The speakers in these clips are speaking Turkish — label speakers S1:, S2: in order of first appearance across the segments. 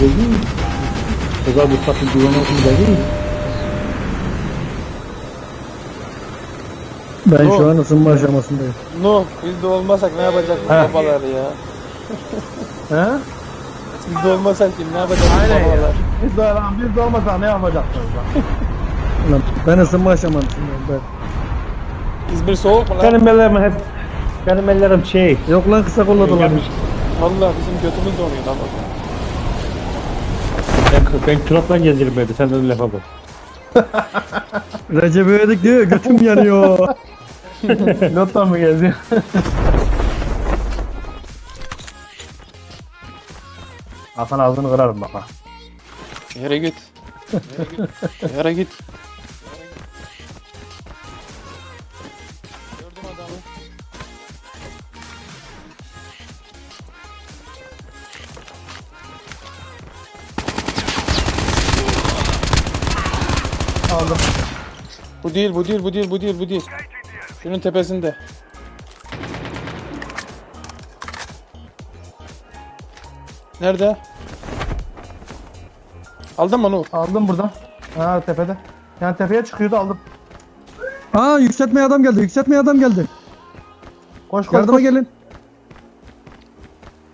S1: Dedi. Kıza bu sapı güven olsun dedi.
S2: Ben
S3: Doğru.
S2: şu an ısınma aşamasındayım.
S3: No, biz de olmasak ne yapacak bu
S2: He.
S3: babalar ya?
S2: He?
S3: Biz de olmasak kim ne yapacak bu
S2: Aynen ya.
S3: babalar?
S2: Biz de lan biz de olmasa ne yapacaksınız lan? ben ısınma aşamasındayım ben.
S3: İzmir soğuk mu lan?
S1: Benim ellerim hep benim ellerim şey.
S2: Yok lan kısa kolla dolanıyor.
S1: Gelmiş.
S3: Vallahi bizim götümüz donuyor lan.
S1: Ben, ben külotla gezerim evde. Sen öyle lafa bak.
S2: Recep İvedik diyor ya, götüm yanıyor. Lotla mı geziyor? Hasan ağzını kırarım bak ha.
S3: Yere git. Yere git. Gördüm Bu değil, bu değil, bu değil, bu değil, bu değil. Şunun tepesinde. Nerede? Aldın mı Nur?
S2: Aldım burada. Ha tepede. Yani tepeye çıkıyordu aldım. Aa yükseltmeye adam geldi. Yükseltmeye adam geldi. Koş koş
S4: Yardıma
S2: koş.
S4: gelin.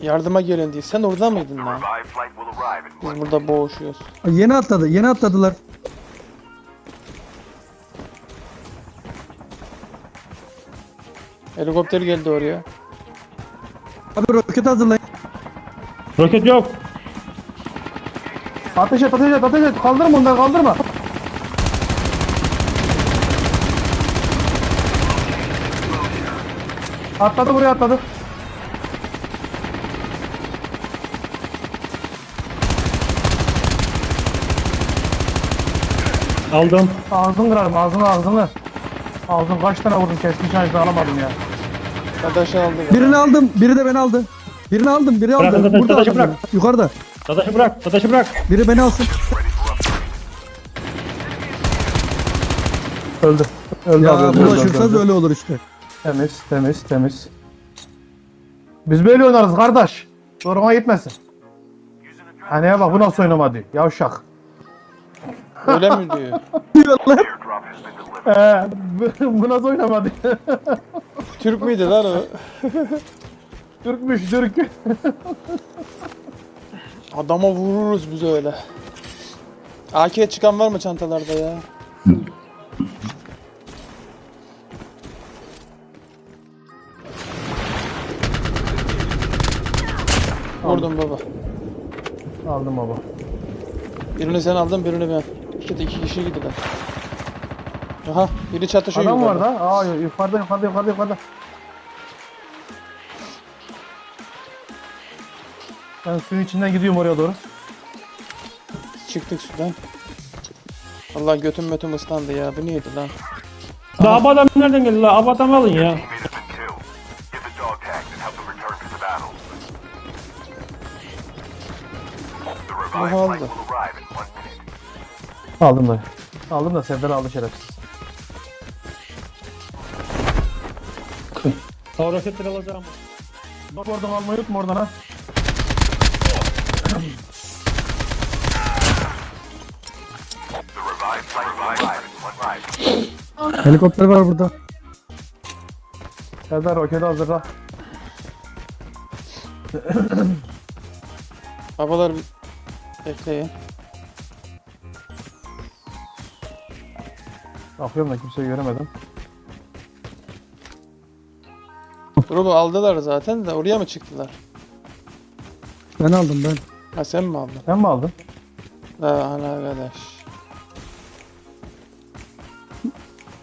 S3: Yardıma gelin diye. Sen orada mıydın lan? Biz burada boğuşuyoruz.
S4: Yeni atladı. Yeni atladılar.
S3: Helikopter geldi oraya.
S4: Abi roket hazırlayın.
S1: Roket yok.
S2: Ateş et ateş et ateş et. Kaldırma onları kaldırma. Atladı buraya atladı.
S1: Aldım.
S2: Ağzını kırarım ağzını ağzını. Ağzını kaç tane vurdum keskin şansı alamadım ya.
S3: Arkadaşı aldı. ya.
S4: Birini aldım. Biri de beni aldı. Birini aldım. Biri
S1: Bırak,
S4: aldı.
S1: bırak,
S4: Burada
S1: dadaşı
S4: aldı.
S1: bırak.
S4: Yukarıda.
S1: Dadaşı bırak. Dadaşı bırak.
S4: Biri beni alsın.
S2: Öldü. Öldü
S4: Ya
S2: abi öldü, öldü,
S4: bulaşırsanız
S2: öldü.
S4: öyle olur işte.
S2: Temiz temiz temiz. Biz böyle oynarız kardeş. Zoruma gitmesin. Hani bak bu nasıl oynamadı? Yavşak.
S3: Öyle mi diyor?
S2: Ee, bu, bu nasıl oynamadı?
S3: Türk müydü lan o?
S2: Türkmüş Türk.
S3: Adama vururuz biz öyle. AK çıkan var mı çantalarda ya? Vurdum baba.
S2: Aldım baba.
S3: Birini sen aldın, birini ben. İki, iki kişi gidiler. Aha, biri çatışıyor
S2: Adam var
S3: yukarıda.
S2: da. Aa yukarıda yukarıda yukarıda yukarıda. Ben suyun içinden gidiyorum oraya doğru.
S3: Çıktık sudan. Allah götüm mötüm ıslandı ya. Bu neydi lan?
S1: La bu adam nereden geldi la? Bu adam alın ya.
S5: Flight
S3: aldı.
S2: Aldım da. Aldım da Serdar aldı şerefsiz.
S1: Ha roketleri alacağım.
S2: Bak oradan almayı unutma oradan ha.
S4: Helikopter var burada.
S2: Serdar roketi hazırla.
S3: Babalar bir- bekleyin.
S2: Bakıyorum da kimseyi göremedim.
S3: Drop'u aldılar zaten de oraya mı çıktılar?
S4: Ben aldım ben.
S3: Ha sen mi aldın?
S2: Sen mi aldın?
S3: La ana arkadaş.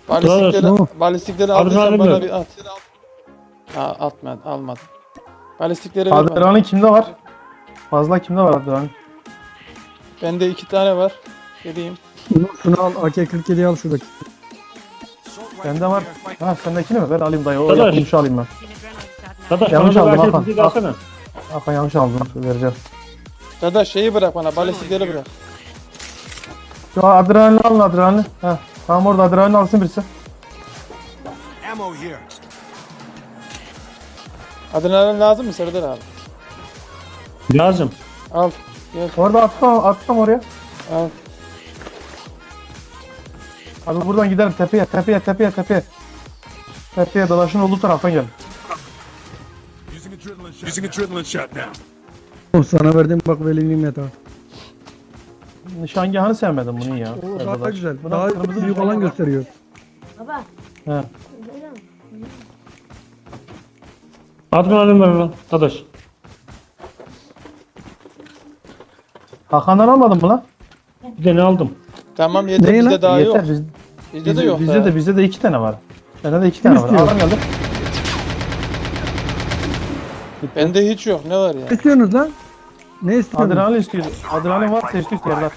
S3: Balistikleri, balistikleri aldıysan bana bir at. Ha atmadım, almadım. Balistikleri ver bana.
S2: Adrenalin kimde var? Fazla kimde var adrenalin?
S3: Bende iki tane var. Geleyim.
S4: Şunu, şunu al. AK-47'yi al şuradaki.
S2: Bende var. Ha sendekini mi? Ver alayım dayı. O
S1: Dadaş.
S2: yapılmış alayım ben.
S1: Dadaş
S2: Yanlış
S1: bana da
S2: aldım, Hakan.
S1: bizi de alsana.
S2: Hakan yanlış aldım. Vereceğim.
S3: Dada şeyi bırak bana, balistikleri bırak.
S2: Şu adrenalin alın adrenalin. Ha. Tamam orada adrenalin alsın birisi.
S3: Adrenalin lazım mı Serdar abi?
S1: Lazım.
S3: Al. Gel.
S2: Orada attım, attım oraya.
S3: Al.
S2: Abi buradan gidelim tepeye, tepeye, tepeye, tepeye. Tepeye dolaşın olduğu taraftan gel.
S5: Using adrenaline shot now.
S4: O sana verdiğim bak veli nimet ha.
S2: Nişangahını sevmedim bunun ya.
S4: O daha
S2: arkadaş.
S4: güzel.
S2: Buna
S4: Daha
S2: kırmızı
S4: büyük olan gösteriyor.
S6: Baba.
S2: He.
S1: Adrenalin ver lan. Arkadaş.
S2: Hakan'dan almadın mı lan?
S1: Bir de ne aldım?
S3: Tamam yeter
S4: Neyi
S3: bizde
S4: lan?
S3: daha yok.
S2: Yeter. Biz,
S3: Bizde de yok
S2: bizde de bizde de iki tane var. Bende de iki tane var.
S4: istiyor?
S2: Adam geldi.
S3: Bende hiç yok ne var ya?
S4: Ne istiyorsunuz lan? Ne istiyorsunuz?
S2: Adrenalin istiyor. Adrenalin varsa istiyor yerler.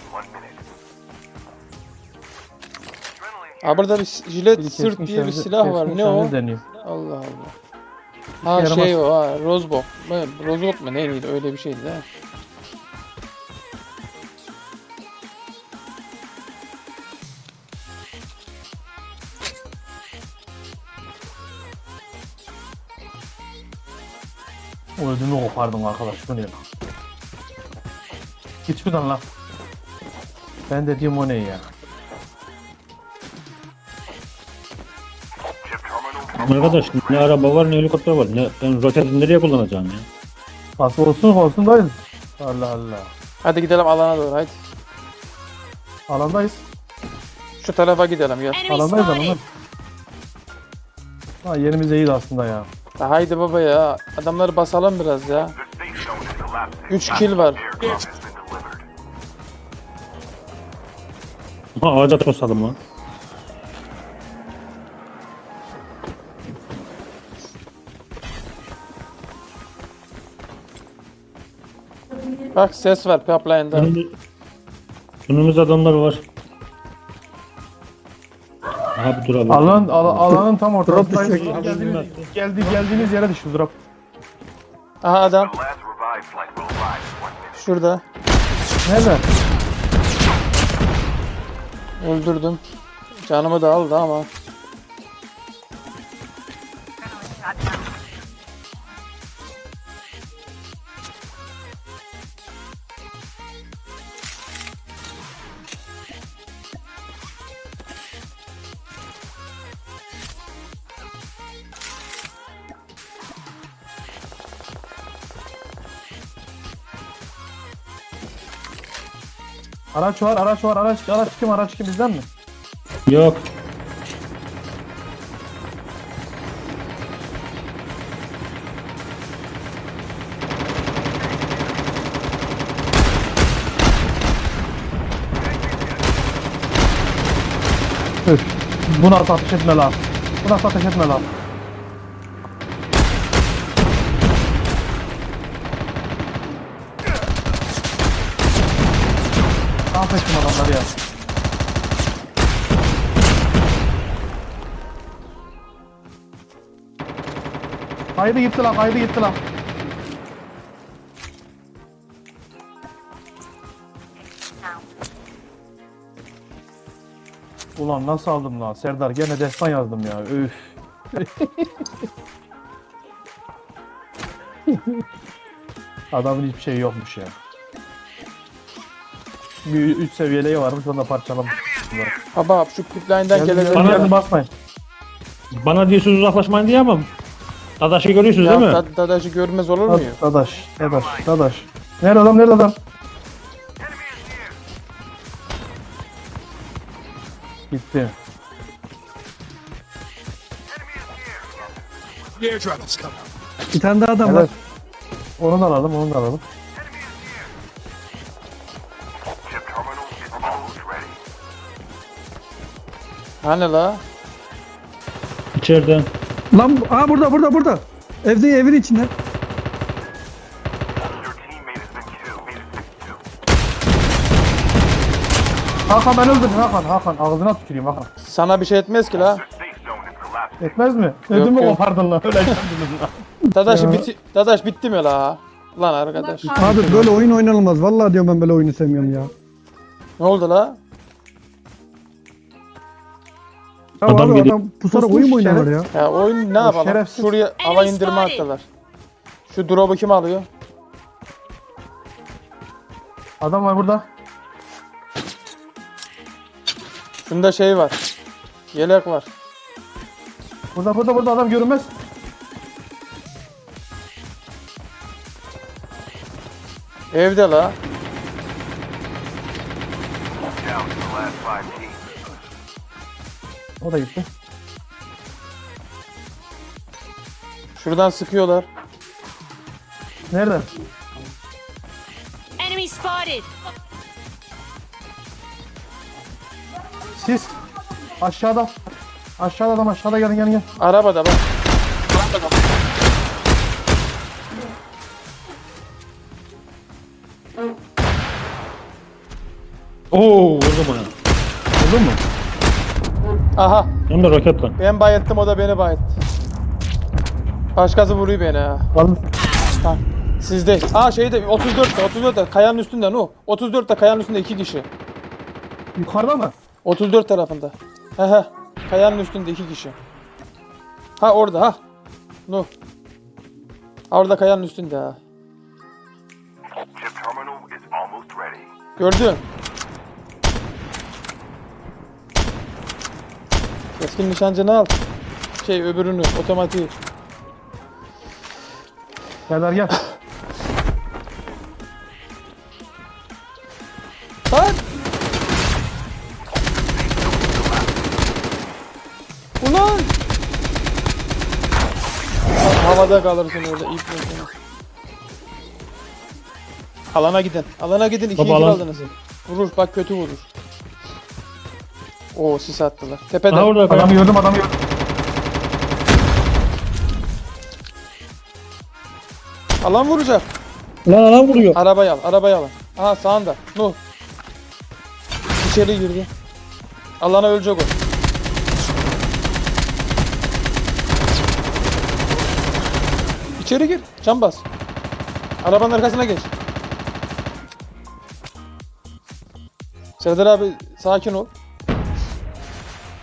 S3: Ha burada bir jilet
S2: Biri
S3: sırt
S2: keskin
S3: diye bir
S2: şarjı-
S3: silah var.
S2: keskin
S3: Ne o?
S2: şarjı deniyor.
S3: Allah Allah. Ha
S2: yaramaz.
S3: şey o ha Rozbok. Rozbok mu neydi öyle bir şeydi ha.
S2: O ödümü kopardın arkadaş. Bu ne lan? Git şuradan lan. Ben dediğim o ne ya?
S1: Arkadaş ne araba var ne helikopter var. Ne, ben roketi nereye kullanacağım ya?
S2: Nasıl olsun olsun dayız. Allah Allah.
S3: Hadi gidelim alana doğru hadi.
S2: Alandayız.
S3: Şu tarafa gidelim gel.
S2: Alandayız alandayız. Ha yerimiz iyiydi aslında ya.
S3: Ya haydi baba ya. Adamları basalım biraz ya. 3 kill var.
S1: Ha ağaca tosladım lan.
S3: Bak ses var pipeline'da.
S1: Önümüz, önümüzde adamlar var. Aha bir dur abi.
S2: Alan, al, alanın tam ortasındayız. Geldiğiniz, geldi, geldiğiniz yere düştü drop.
S3: Aha adam
S5: Last revived
S3: Öldürdüm. Canımı da aldı ama.
S2: Araç var, araç var, araç, araç kim, araç kim bizden mi?
S1: Yok.
S2: Üf. Buna ateş etme lan. Buna ateş etme lan. Affettim adamları ya. Kaydı gitti lan, kaydı gitti lan. Ulan nasıl aldım lan Serdar gene destan yazdım ya üf. Adamın hiçbir şeyi yokmuş ya. Bir üç seviyeliği varmış onu da parçalamış.
S3: Baba şu pipeline'den
S2: geldim,
S1: Bana-
S2: geldim, basmayın.
S1: Bana diyorsunuz uzaklaşmayın diye ama Adaşı görüyorsunuz
S3: Ya
S1: değil mi?
S3: da- dadaşı görmez olur muyum?
S2: Dadaş, dadaş, dadaş. Nerede adam, nerede adam? Gitti.
S5: The is coming.
S4: Bir tane daha adam var.
S2: Evet. Onu da alalım, onu da alalım.
S3: Hani la?
S1: İçeriden.
S4: Lan aa burada burada burada. Evde evin içinde.
S5: Your teammate has been killed. Made it 6-2.
S2: Hakan ben öldürdüm Hakan, Hakan. Ağzına tüküreyim Hakan.
S3: Sana bir şey etmez ki la.
S2: Etmez mi? Ödümü
S3: yok.
S2: kopardın lan. Öyle geldiniz lan.
S3: Dadaşı
S4: Ya.
S3: biti Dadaş bitti mi la? Lan arkadaş.
S4: Abi böyle oyun oynanılmaz. Vallahi diyorum ben böyle oyunu sevmiyorum ya.
S3: Ne oldu la?
S4: Ya
S1: Adam
S4: abi
S1: geliyor.
S4: adam
S2: Pusmuş
S4: oyun mu oynuyorlar ya?
S3: Ya oyun ne yapalım?
S2: şerefsiz.
S3: Şuraya hava indirme attılar. Şu drop'u kim alıyor?
S2: Adam var burada.
S3: Şunda şey var. Yelek var.
S2: Burada burada burada adam görünmez.
S3: Evde la.
S5: Down to the last five teams.
S2: O da gitti.
S3: Şuradan sıkıyorlar.
S2: Nerede?
S6: Enemy spotted!
S2: Siz. Aşağıda. Aşağıda adam aşağıda gelin gelin gelin.
S3: Arabada bak.
S1: Oo vurdum ona.
S2: Buldun mu?
S3: Aha.
S1: Hem de roketle.
S3: Ben bayıttım o da beni bayıttı. Başkası vuruyor beni ha.
S2: Vallahi.
S3: Tamam. Sizde. Aa şeyde 34'te 34'te kayanın üstünde no. 34'te kayanın üstünde iki kişi.
S2: Yukarıda mı?
S3: 34 tarafında. He he. Kayanın üstünde iki kişi. Ha orada ha. Ha, Orada kayanın üstünde ha. Gördün. Keskin nişancını al. Şey öbürünü otomatik.
S2: Gel gel.
S3: Lan! Ulan! Ha- Havada kalırsın öyle ip mesela. Alana gidin. Alana gidin. İkiye
S1: Baba, alan-
S3: aldınız. Vurur. Bak kötü vurur. Oo sis attılar. Tepede.
S1: Aha orada
S2: Adamı
S1: kaya.
S2: gördüm adamı gördüm.
S3: Alan vuracak.
S1: Lan adam vuruyor.
S3: Arabayı al. Arabayı al. Aha sağında. Nuh. İçeri girdi. Alana ölecek o. İçeri gir. Can bas. Arabanın arkasına geç. Serdar abi sakin ol.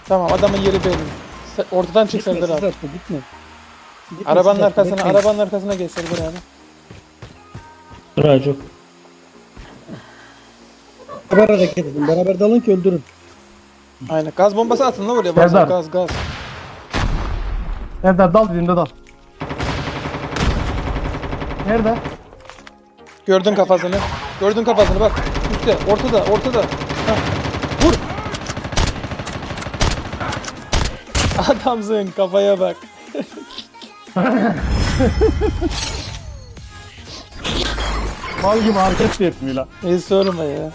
S3: Tamam adamın yeri belli. Ortadan çık Serdar abi.
S4: Gitme gitme. Gitme,
S3: Arabanın
S4: Sedat,
S3: arkasına,
S4: bekle.
S3: arabanın arkasına geç Serdar abi.
S1: Sıracık.
S4: Beraber hareket edin. Beraber dalın ki öldürün.
S3: Aynen. Gaz bombası atın lan oraya.
S2: Serdar.
S3: gaz gaz.
S2: Nerede? Dal dediğimde dal. Nerede?
S3: Gördün kafasını. Gördün kafasını bak. Üstte, ortada, ortada. Hah. Adamsın kafaya bak.
S2: Mal gibi hareket de etmiyor lan.
S3: Ne sorma ya.